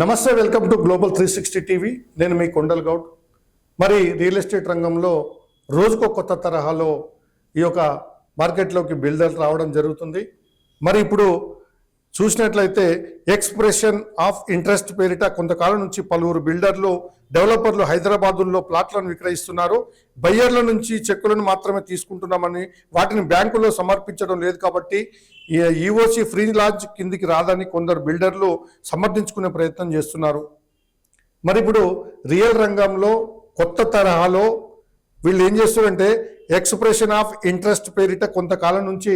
నమస్తే welcome to global three sixty TV నేను మీ కొండల్ గౌడ్. మరి రియల్ ఎస్టేట్ రంగంలో రోజుకో కొత్త తరహాలో ఈ యొక్క మార్కెట్లోకి బిల్డర్ రావడం జరుగుతుంది. మరి ఇప్పుడు చూసినట్లయితే ఎక్స్ప్రెషన్ ఆఫ్ ఇంట్రెస్ట్ పేరిట కొంతకాలం నుంచి పలువురు బిల్డర్లు డెవలపర్లు హైదరాబాదుల్లో ప్లాట్లను విక్రయిస్తున్నారు. బయ్యర్ల నుంచి చెక్కులను మాత్రమే తీసుకుంటున్నామని వాటిని బ్యాంకులో సమర్పించడం లేదు కాబట్టి ఈఓసి ఫ్రీ లాంచ్ కిందికి రాదని కొందరు బిల్డర్లు సమర్థించుకునే ప్రయత్నం చేస్తున్నారు. మరి ఇప్పుడు రియల్ రంగంలో కొత్త తరహాలో వీళ్ళు ఏం చేస్తారంటే ఎక్స్ప్రెషన్ ఆఫ్ ఇంట్రెస్ట్ పేరిట కొంతకాలం నుంచి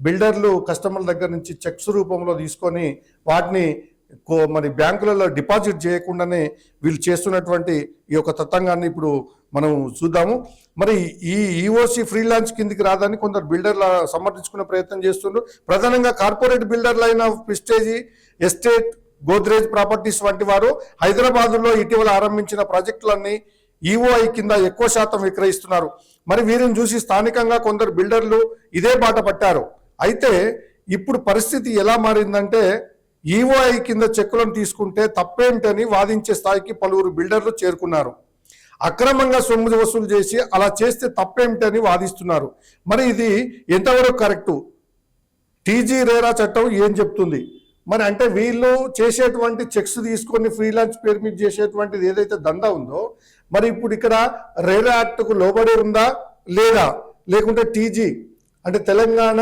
బిల్డర్లు కస్టమర్ల దగ్గర నుంచి చెక్స్ రూపంలో తీసుకొని వాటిని కో- మరి బ్యాంకులలో డిపాజిట్ చేయకుండానే వీళ్ళు చేస్తున్నటువంటి ఈ యొక్క తతంగాన్ని ఇప్పుడు మనం చూద్దాము. మరి ఈ ఈఓసి ఫ్రీలాన్స్ కిందికి రాదని కొందరు బిల్డర్ల సమర్థించుకునే ప్రయత్నం చేస్తున్నారు ప్రధానంగా కార్పొరేట్ బిల్డర్లు అయిన ప్రిస్టేజీ ఎస్టేట్ గోద్రేజ్ ప్రాపర్టీస్ వంటి వారు హైదరాబాదులో ఇటీవల ఆరంభించిన ప్రాజెక్టులన్నీ ఈఓఐ కింద ఎక్కువ శాతం విక్రయిస్తున్నారు. మరి వీరిని చూసి స్థానికంగా కొందరు బిల్డర్లు ఇదే బాట పట్టారు. అయితే ఇప్పుడు పరిస్థితి ఎలా మారిందంటే ఈఓఐ కింద చెక్కులను తీసుకుంటే తప్పేంటని వాదించే స్థాయికి పలువురు బిల్డర్లు చేరుకున్నారు. అక్రమంగా సొమ్ము వసూలు చేసి అలా చేస్తే తప్పేమిటని వాదిస్తున్నారు. మరి ఇది ఎంతవరకు కరెక్టు? టీజీ రేరా చట్టం ఏం చెప్తుంది? మరి అంటే వీళ్ళు చేసేటువంటి చెక్స్ తీసుకొని ఫ్రీలాన్స్ పేరు మీద చేసేటువంటిది ఏదైతే దందా ఉందో మరి ఇప్పుడు ఇక్కడ రేరా యాక్ట్కు లోబడి ఉందా? లేదా? లేకుంటే టీజీ అంటే తెలంగాణ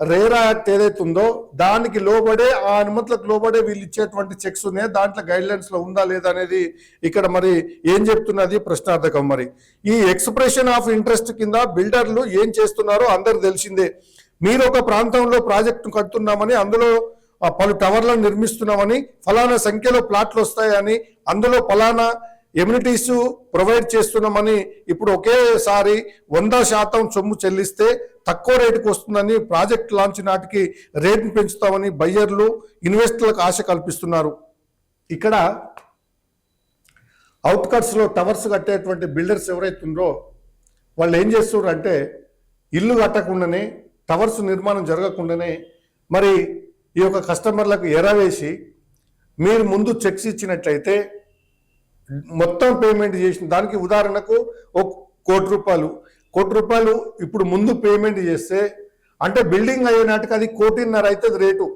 రేరా యాక్ట్ ఏదైతే ఉందో దానికి లోబడే ఆ అనుమతులకు లోబడే వీళ్ళు ఇచ్చేటువంటి చెక్స్ ఉన్నాయి? దాంట్లో గైడ్ లైన్స్లో ఉందా లేదా అనేది ఇక్కడ మరి ఏం చెప్తున్నది ప్రశ్నార్థకం మరి. ఈ ఎక్స్ప్రెషన్ ఆఫ్ ఇంట్రెస్ట్ కింద బిల్డర్లు ఏం చేస్తున్నారో అందరు తెలిసిందే. మీరు ఒక ప్రాంతంలో ప్రాజెక్టు కడుతున్నామని అందులో ఆ, పలు టవర్లను నిర్మిస్తున్నామని ఫలానా సంఖ్యలో ప్లాట్లు వస్తాయని అందులో ఫలానా ఎమ్యూనిటీస్ ప్రొవైడ్ చేస్తున్నామని ఇప్పుడు ఒకేసారి వంద శాతం సొమ్ము చెల్లిస్తే తక్కువ రేటుకు వస్తుందని ప్రాజెక్ట్ లాంచ్ నాటికి రేటును పెంచుతామని బయ్యర్లు ఇన్వెస్టర్లకు ఆశ కల్పిస్తున్నారు. ఇక్కడ అవుట్కట్స్లో టవర్స్ కట్టేటువంటి బిల్డర్స్ ఎవరైతే ఉందో వాళ్ళు ఏం చేస్తున్నారు అంటే ఇల్లు కట్టకుండానే టవర్స్ నిర్మాణం జరగకుండానే మరి ఈ యొక్క కస్టమర్లకు ఎరవేసి మీరు ముందు చెక్స్ ఇచ్చినట్లయితే మొత్తం పేమెంట్ చేసిన దానికి ఉదాహరణకు ఒక కోటి రూపాయలు. కోటి రూపాయలు ఇప్పుడు ముందు పేమెంట్ చేస్తే అంటే బిల్డింగ్ అయ్యే నాటికి అది కోటిన్నర అవుతుంది రేటు.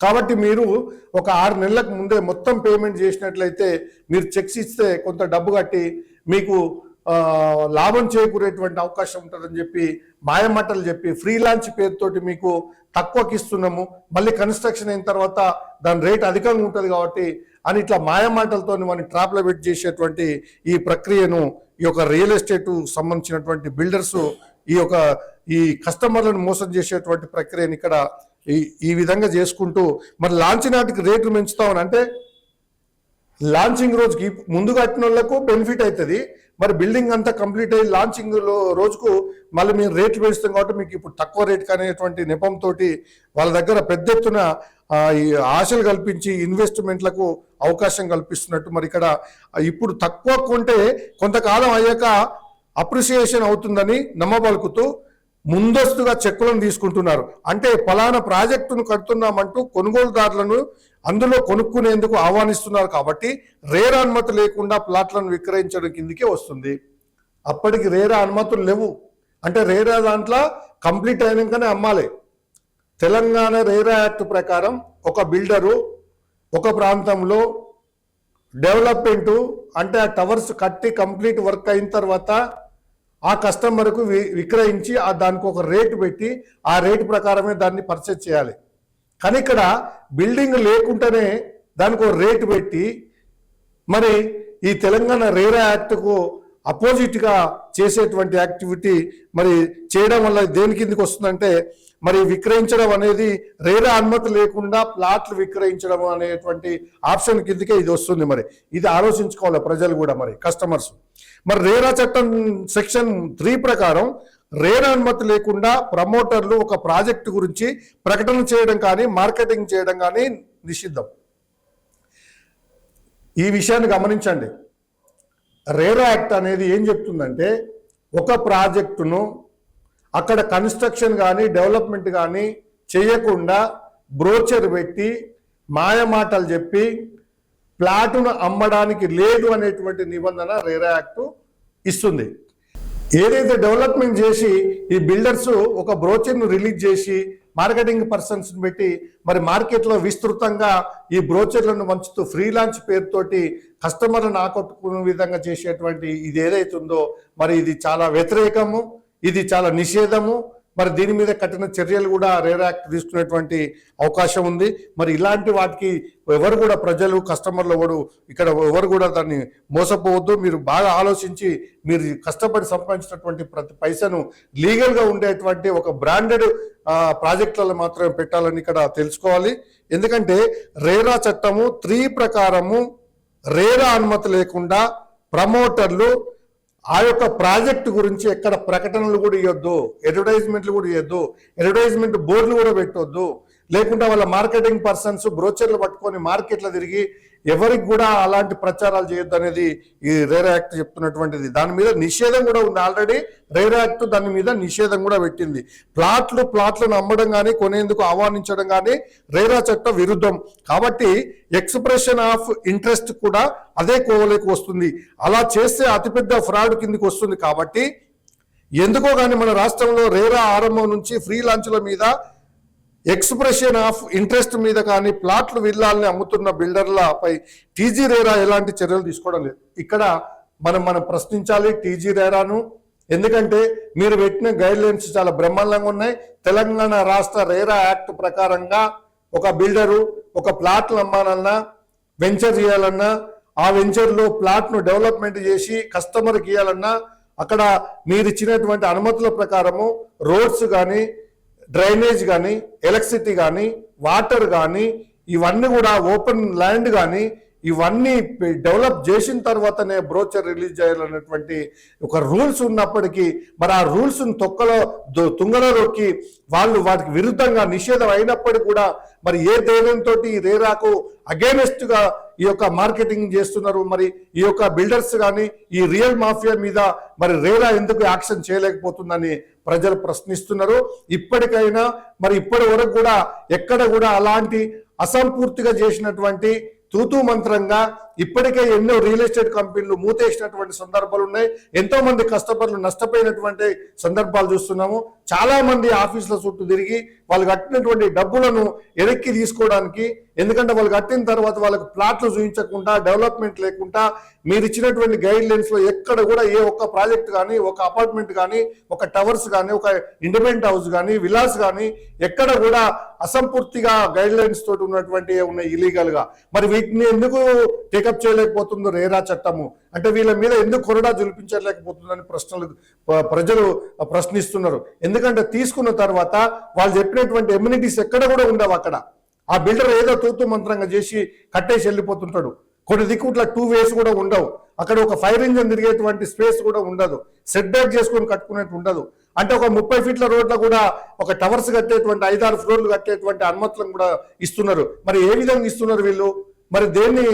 కాబట్టి మీరు ఒక ఆరు నెలలకు ముందే మొత్తం పేమెంట్ చేసినట్లయితే మీరు చెక్స్ ఇస్తే కొంత డబ్బు కట్టి మీకు లాభం చేకూరేటువంటి అవకాశం ఉంటుందని చెప్పి మాయమాటలు చెప్పి ఫ్రీ లాంచ్ పేరుతోటి మీకు తక్కువకి ఇస్తున్నాము మళ్ళీ కన్స్ట్రక్షన్ అయిన తర్వాత దాని రేట్ అధికంగా ఉంటుంది కాబట్టి అని ఇట్లా మాయమాటలతో మనం ట్రాప్లో పెట్టి చేసేటువంటి ఈ ప్రక్రియను ఈ యొక్క రియల్ ఎస్టేట్ సంబంధించినటువంటి బిల్డర్స్ ఈ యొక్క ఈ కస్టమర్లను మోసం చేసేటువంటి ప్రక్రియను ఇక్కడ ఈ ఈ విధంగా చేసుకుంటూ మరి లాంచ్ నాటికి రేట్లు పెంచుతామని అంటే లాంచింగ్ రోజుకి ముందు కట్టిన వాళ్ళకు బెనిఫిట్ అవుతుంది మరి బిల్డింగ్ అంతా కంప్లీట్ అయ్యి లాంచింగ్ రోజుకు మళ్ళీ మీరు రేట్లు పెంచుతాం కాబట్టి మీకు ఇప్పుడు తక్కువ రేట్ అనేటువంటి నెపంతో వాళ్ళ దగ్గర పెద్ద ఎత్తున ఈ ఆశలు కల్పించి ఇన్వెస్ట్మెంట్లకు అవకాశం కల్పిస్తున్నట్టు మరి ఇక్కడ ఇప్పుడు తక్కువ కొంటే కొంతకాలం అయ్యాక అప్రిసియేషన్ అవుతుందని నమ్మబలుకుతూ ముందస్తుగా చెక్కులను తీసుకుంటున్నారు. అంటే ఫలానా ప్రాజెక్టును కడుతున్నామంటూ కొనుగోలుదారులను అందులో కొనుక్కునేందుకు ఆహ్వానిస్తున్నారు కాబట్టి రేరా అనుమతి లేకుండా ప్లాట్లను విక్రయించడం కిందికే వస్తుంది. అప్పటికి రేరా అనుమతులు లేవు. అంటే రేరా దాంట్లో కంప్లీట్ అయినాకనే అమ్మాలి. తెలంగాణ రేరా యాక్ట్ ప్రకారం ఒక బిల్డరు ఒక ప్రాంతంలో డెవలప్మెంటు అంటే ఆ టవర్స్ కట్టి కంప్లీట్ వర్క్ అయిన తర్వాత ఆ కస్టమర్కు వి విక్రయించి ఆ దానికి ఒక రేటు పెట్టి ఆ రేటు ప్రకారమే దాన్ని పర్చేజ్ చేయాలి. కానీ ఇక్కడ బిల్డింగ్ లేకుండానే దానికి ఒక రేటు పెట్టి మరి ఈ తెలంగాణ రేరా యాక్ట్కు అపోజిట్గా చేసేటువంటి యాక్టివిటీ మరి చేయడం వల్ల దేని కిందకి వస్తుందంటే మరి విక్రయించడం అనేది రేరా అనుమతి లేకుండా ప్లాట్లు విక్రయించడం అనేటువంటి ఆప్షన్ కిందకే ఇది వస్తుంది మరి. ఇది ఆలోచించుకోవాలి ప్రజలు కూడా మరి కస్టమర్స్ మరి రేరా చట్టం సెక్షన్ త్రీ ప్రకారం రేరా అనుమతి లేకుండా ప్రమోటర్లు ఒక ప్రాజెక్టు గురించి ప్రకటన చేయడం కానీ మార్కెటింగ్ చేయడం కానీ నిషిద్ధం. ఈ విషయాన్ని గమనించండి. రేరా యాక్ట్ అనేది ఏం చెప్తుందంటే ఒక ప్రాజెక్టును అక్కడ కన్స్ట్రక్షన్ కానీ డెవలప్మెంట్ కానీ చేయకుండా బ్రోచర్ పెట్టి మాయమాటలు చెప్పి ప్లాటును అమ్మడానికి లేదు అనేటువంటి నిబంధన రేరా యాక్ట్ ఇస్తుంది. ఏదైతే డెవలప్మెంట్ చేసి ఈ బిల్డర్స్ ఒక బ్రోచర్ను రిలీజ్ చేసి మార్కెటింగ్ పర్సన్స్ పెట్టి మరి మార్కెట్లో విస్తృతంగా ఈ బ్రోచర్లను వంచుతూ ఫ్రీలాంచ్ పేరుతోటి కస్టమర్లను ఆకట్టుకునే విధంగా చేసేటువంటి ఇది ఏదైతుందో మరి ఇది చాలా వ్యతిరేకము. ఇది చాలా నిషేధము. మరి దీని మీద కఠిన చర్యలు కూడా రేర్ యాక్ట్ తీసుకునేటువంటి అవకాశం ఉంది. మరి ఇలాంటి వాటికి ఎవరు కూడా ప్రజలు కస్టమర్లు ఎవరు ఇక్కడ ఎవరు కూడా దాన్ని మోసపోవద్దు. మీరు బాగా ఆలోచించి మీరు కష్టపడి సంపాదించినటువంటి ప్రతి పైసను లీగల్గా ఉండేటువంటి ఒక బ్రాండెడ్ ప్రాజెక్టులలో మాత్రమే పెట్టాలని ఇక్కడ తెలుసుకోవాలి. ఎందుకంటే రేరా చట్టము త్రీ ప్రకారము రేరా అనుమతి లేకుండా ప్రమోటర్లు ఆ యొక్క ప్రాజెక్ట్ గురించి ఎక్కడ ప్రకటనలు కూడా ఇవ్వద్దు అడ్వర్టైజ్మెంట్లు కూడా ఇవ్వద్దు అడ్వర్టైజ్మెంట్ బోర్డులు కూడా పెట్టొద్దు. లేకుంటే వాళ్ళ మార్కెటింగ్ పర్సన్స్ బ్రోచర్లు పట్టుకొని మార్కెట్లో తిరిగి ఎవరికి కూడా అలాంటి ప్రచారాలు చేయొద్దు అనేది ఈ రేర్ యాక్ట్ చెప్తున్నటువంటిది. దాని మీద నిషేధం కూడా ఉంది. ఆల్రెడీ రేర్ యాక్ట్ దాని మీద నిషేధం కూడా పెట్టింది. ప్లాట్లు ప్లాట్లను అమ్మడం కానీ కొనేందుకు ఆహ్వానించడం కానీ రేరా చట్ట విరుద్ధం. కాబట్టి ఎక్స్ప్రెషన్ ఆఫ్ ఇంట్రెస్ట్ కూడా అదే కోవలోకి వస్తుంది. అలా చేస్తే అతిపెద్ద ఫ్రాడ్ కిందికి వస్తుంది కాబట్టి ఎందుకో కానీ మన రాష్ట్రంలో రేరా ఆరంభం నుంచి ఫ్రీ లాంచ్ల మీద ఎక్స్ప్రెషన్ ఆఫ్ ఇంట్రెస్ట్ మీద కానీ ప్లాట్లు విల్లాలని అమ్ముతున్న బిల్డర్లపై టీజీ రేరా ఎలాంటి చర్యలు తీసుకోవడం లేదు. ఇక్కడ మనం మనం ప్రశ్నించాలి టీజీ రేరాను. ఎందుకంటే మీరు పెట్టిన గైడ్ లైన్స్ చాలా బ్రహ్మాండంగా ఉన్నాయి. తెలంగాణ రాష్ట్ర రేరా యాక్ట్ ప్రకారంగా ఒక బిల్డరు ఒక ప్లాట్లు అమ్మాలన్నా వెంచర్ చేయాలన్నా ఆ వెంచర్లో ప్లాట్ను డెవలప్మెంట్ చేసి కస్టమర్కి ఇవ్వాలన్నా అక్కడ మీరు ఇచ్చినటువంటి అనుమతుల ప్రకారము రోడ్స్ కానీ డ్రైనేజ్ కానీ ఎలక్ట్రిసిటీ కానీ వాటర్ కానీ ఇవన్నీ కూడా ఓపెన్ ల్యాండ్ కానీ ఇవన్నీ డెవలప్ చేసిన తర్వాతనే బ్రోచర్ రిలీజ్ చేయాలనేటువంటి ఒక రూల్స్ ఉన్నప్పటికీ మరి ఆ రూల్స్ను తొక్కలో దు- రొక్కి వాళ్ళు వాటికి విరుద్ధంగా నిషేధం అయినప్పటికీ కూడా మరి ఏ ధైర్యంతో ఈ రేరాకు అగేనెస్ట్గా ఈ యొక్క మార్కెటింగ్ చేస్తున్నారు మరి ఈ యొక్క బిల్డర్స్ కానీ ఈ రియల్ మాఫియా మీద మరి రేరా ఎందుకు యాక్షన్ చేయలేకపోతుందని ప్రజలు ప్రశ్నిస్తున్నారు. ఇప్పటికైనా మరి ఇప్పటి వరకు కూడా ఎక్కడ కూడా అలాంటి అసంపూర్తిగా చేసినటువంటి తూతూ మంత్రంగా ఇప్పటికే ఎన్నో రియల్ ఎస్టేట్ కంపెనీలు మూతేసినటువంటి సందర్భాలు ఉన్నాయి. ఎంతో మంది కస్టమర్లు నష్టపోయినటువంటి సందర్భాలు చూస్తున్నాము. చాలా మంది ఆఫీసుల చుట్టూ తిరిగి వాళ్ళు కట్టినటువంటి డబ్బులను వెనక్కి తీసుకోవడానికి ఎందుకంటే వాళ్ళు కట్టిన తర్వాత వాళ్ళకి ప్లాట్లు చూపించకుండా డెవలప్మెంట్ లేకుండా మీరు ఇచ్చినటువంటి గైడ్ లైన్స్లో ఎక్కడ కూడా ఏ ఒక్క ప్రాజెక్ట్ కానీ ఒక అపార్ట్మెంట్ కానీ ఒక టవర్స్ కానీ ఒక ఇండిపెండెంట్ హౌస్ కానీ విలాస్ కానీ ఎక్కడ కూడా అసంపూర్తిగా గైడ్ లైన్స్ తోటి ఉన్నటువంటి ఉన్నాయి ఇలీగల్గా. మరి వీటిని ఎందుకు టేకప్ చేయలేకపోతుందో రేరా చట్టము. అంటే వీళ్ళ మీద ఎందుకు కొరడా జులిపించలేకపోతుందని ప్రశ్నలు ప్రజలు ప్రశ్నిస్తున్నారు. ఎందుకంటే తీసుకున్న తర్వాత వాళ్ళు చెప్పినటువంటి ఎమ్యూనిటీస్ ఎక్కడ కూడా ఉండవు అక్కడ. ఆ బిల్డర్ ఏదో తూతు మంత్రంగా చేసి కట్టేసి వెళ్ళిపోతుంటాడు. కొన్ని దిక్కుట్ల టూ వేస్ కూడా ఉండవు. అక్కడ ఒక ఫైర్ ఇంజిన్ తిరిగేటువంటి స్పేస్ కూడా ఉండదు. సెట్ బ్యాక్ చేసుకొని కట్టుకునేట్టు ఉండదు. అంటే ఒక ముప్పై ఫీట్ల రోడ్ల కూడా ఒక టవర్స్ కట్టేటువంటి ఐదారు ఫ్లోర్లు కట్టేటువంటి అనుమతులను కూడా ఇస్తున్నారు. మరి ఏ విధంగా ఇస్తున్నారు వీళ్ళు? మరి దేన్ని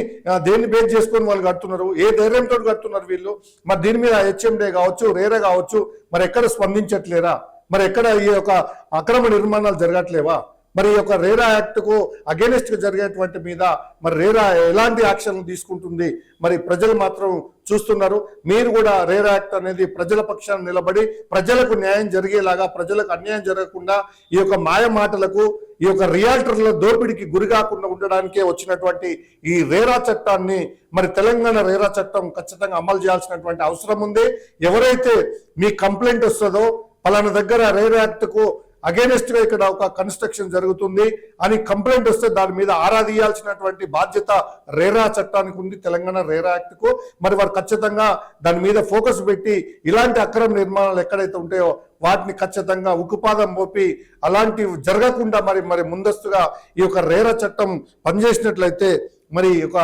దేన్ని బేస్ చేసుకొని వాళ్ళు కడుతున్నారు? ఏ ధైర్యంతో కడుతున్నారు వీళ్ళు? మరి దీని మీద హెచ్ఎండే కావచ్చు రేరే కావచ్చు మరి ఎక్కడ స్పందించట్లేరా? మరి ఎక్కడ ఈ యొక్క అక్రమ నిర్మాణాలు జరగట్లేవా? మరి ఈ యొక్క రేరా యాక్ట్కు అగేనిస్ట్గా జరిగేటువంటి మీద మరి రేరా ఎలాంటి యాక్షన్లు తీసుకుంటుంది? మరి ప్రజలు మాత్రం చూస్తున్నారు. మీరు కూడా రేరా యాక్ట్ అనేది ప్రజల పక్షాన నిలబడి ప్రజలకు న్యాయం జరిగేలాగా ప్రజలకు అన్యాయం జరగకుండా ఈ యొక్క మాయ మాటలకు ఈ యొక్క రియాల్టర్ల దోపిడికి గురి కాకుండా ఉండడానికే వచ్చినటువంటి ఈ రేరా చట్టాన్ని మరి తెలంగాణ రేరా చట్టం ఖచ్చితంగా అమలు చేయాల్సినటువంటి అవసరం ఉంది. ఎవరైతే మీ కంప్లైంట్ వస్తుందో పలానా దగ్గర రేరా యాక్ట్కు కు అగేనెస్ట్గా ఇక్కడ ఒక కన్స్ట్రక్షన్ జరుగుతుంది అని కంప్లైంట్ వస్తే దాని మీద ఆరా తీయాల్సినటువంటి బాధ్యత రేరా చట్టానికి ఉంది తెలంగాణ రేరా యాక్ట్కు. మరి వారు ఖచ్చితంగా దాని మీద ఫోకస్ పెట్టి ఇలాంటి అక్రమ నిర్మాణాలు ఎక్కడైతే ఉంటాయో వాటిని ఖచ్చితంగా ఉక్కుపాదం మోపి అలాంటివి జరగకుండా మరి మరి ముందస్తుగా ఈ యొక్క రేరా చట్టం పనిచేసినట్లయితే మరి ఒక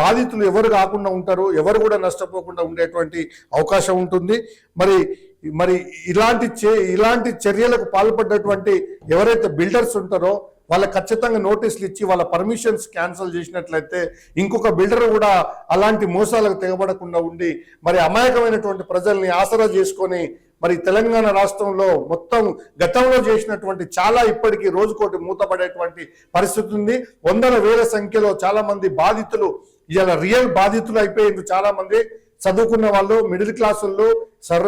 బాధితులు ఎవరు కాకుండా ఉంటారు ఎవరు కూడా నష్టపోకుండా ఉండేటువంటి అవకాశం ఉంటుంది. మరి మరి ఇలాంటి చే ఇలాంటి చర్యలకు పాల్పడ్డటువంటి ఎవరైతే బిల్డర్స్ ఉంటారో వాళ్ళకి ఖచ్చితంగా నోటీసులు ఇచ్చి వాళ్ళ పర్మిషన్స్ క్యాన్సిల్ చేసినట్లయితే ఇంకొక బిల్డర్ కూడా అలాంటి మోసాలకు తెగబడకుండా ఉండి మరి అమాయకమైనటువంటి ప్రజల్ని ఆసరా చేసుకొని మరి తెలంగాణ రాష్ట్రంలో మొత్తం గతంలో చేసినటువంటి చాలా ఇప్పటికీ రోజుకోటి మూతపడేటువంటి పరిస్థితి ఉంది. వందల వేల సంఖ్యలో చాలా మంది బాధితులు ఇలా రియల్ బాధితులు అయిపోయింది చాలా మంది చదువుకున్న వాళ్ళు మిడిల్ క్లాస్ వాళ్ళు సర్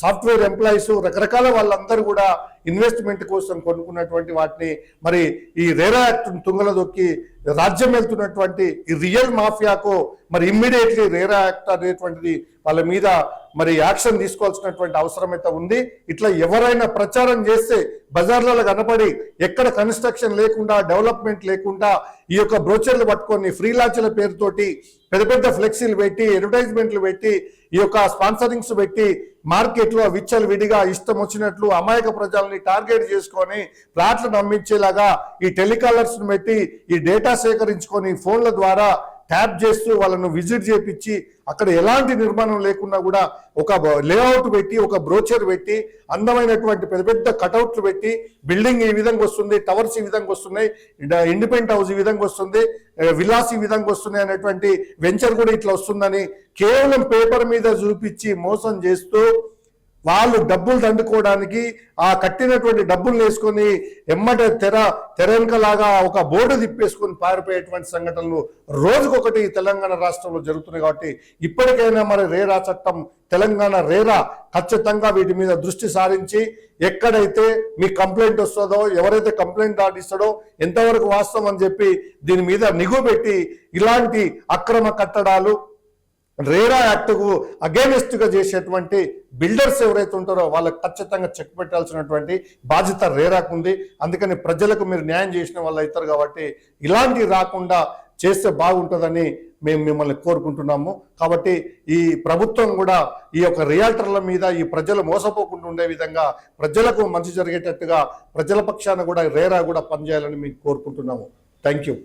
సాఫ్ట్వేర్ ఎంప్లాయీస్ రకరకాల వాళ్ళందరూ కూడా ఇన్వెస్ట్మెంట్ కోసం కొనుక్కున్నటువంటి వాటిని మరి ఈ రేరా యాక్ట్ తుంగల దొక్కి రాజ్యం వెళ్తున్నటువంటి ఈ రియల్ మాఫియాకు మరి ఇమ్మీడియట్లీ రేరా యాక్ట్ అనేటువంటిది వాళ్ళ మీద మరి యాక్షన్ తీసుకోవాల్సినటువంటి అవసరం అయితే ఉంది. ఇట్లా ఎవరైనా ప్రచారం చేస్తే బజార్లలో కనపడి ఎక్కడ కన్స్ట్రక్షన్ లేకుండా డెవలప్మెంట్ లేకుండా ఈ యొక్క బ్రోచర్లు పట్టుకొని ఫ్రీలాంచర్ల పేరుతోటి పెద్ద పెద్ద ఫ్లెక్సీలు పెట్టి అడ్వర్టైజ్మెంట్లు పెట్టి ఈ యొక్క స్పాన్సరింగ్స్ పెట్టి మార్కెట్లో విచ్చలు విడిగా ఇష్టం వచ్చినట్లు అమాయక ప్రజల్ని టార్గెట్ చేసుకొని ఫ్లాట్లు నమ్మించేలాగా ఈ టెలికాలర్స్ను పెట్టి ఈ డేటా సేకరించుకొని ఫోన్ల ద్వారా ట్యాప్ చేస్తూ వాళ్ళను విజిట్ చేపించి అక్కడ ఎలాంటి నిర్మాణం లేకుండా కూడా ఒక లేఅవుట్ పెట్టి ఒక బ్రోచర్ పెట్టి అందమైనటువంటి పెద్ద పెద్ద కటౌట్లు పెట్టి బిల్డింగ్ ఈ విధంగా వస్తుంది టవర్స్ ఈ విధంగా వస్తున్నాయి ఇండిపెండెంట్ హౌస్ ఈ విధంగా వస్తుంది విలాస్ ఈ విధంగా వస్తున్నాయి అనేటువంటి వెంచర్ కూడా ఇట్లా వస్తుందని కేవలం పేపర్ మీద చూపించి మోసం చేస్తూ వాళ్ళు డబ్బులు దండుకోవడానికి ఆ కట్టినటువంటి డబ్బులు వేసుకొని ఎమ్మట తెర తెరంకలాగా ఒక బోర్డు తిప్పేసుకొని పారిపోయేటువంటి సంఘటనలు రోజుకొకటి తెలంగాణ రాష్ట్రంలో జరుగుతున్నాయి కాబట్టి ఇప్పటికైనా మరి రేరా చట్టం తెలంగాణ రేరా ఖచ్చితంగా వీటి మీద దృష్టి సారించి ఎక్కడైతే మీ కంప్లైంట్ వస్తుందో ఎవరైతే కంప్లైంట్ దాటిస్తాడో ఎంతవరకు వాస్తవం అని చెప్పి దీని మీద నిఘు పెట్టి ఇలాంటి అక్రమ కట్టడాలు రేరా యాక్ట్కు అగేనిస్ట్గా చేసేటువంటి బిల్డర్స్ ఎవరైతే ఉంటారో వాళ్ళకి ఖచ్చితంగా చెక్ పెట్టాల్సినటువంటి బాధ్యత రేరాకు ఉంది. అందుకని ప్రజలకు మీరు న్యాయం చేసిన వాళ్ళు అవుతారు కాబట్టి ఇలాంటివి రాకుండా చేస్తే బాగుంటుందని మేము మిమ్మల్ని కోరుకుంటున్నాము. కాబట్టి ఈ ప్రభుత్వం కూడా ఈ యొక్క రియాల్టర్ల మీద ఈ ప్రజలు మోసపోకుండా ఉండే విధంగా ప్రజలకు మంచి జరిగేటట్టుగా ప్రజల పక్షాన కూడా రేరా కూడా పనిచేయాలని మేము కోరుకుంటున్నాము. Thank you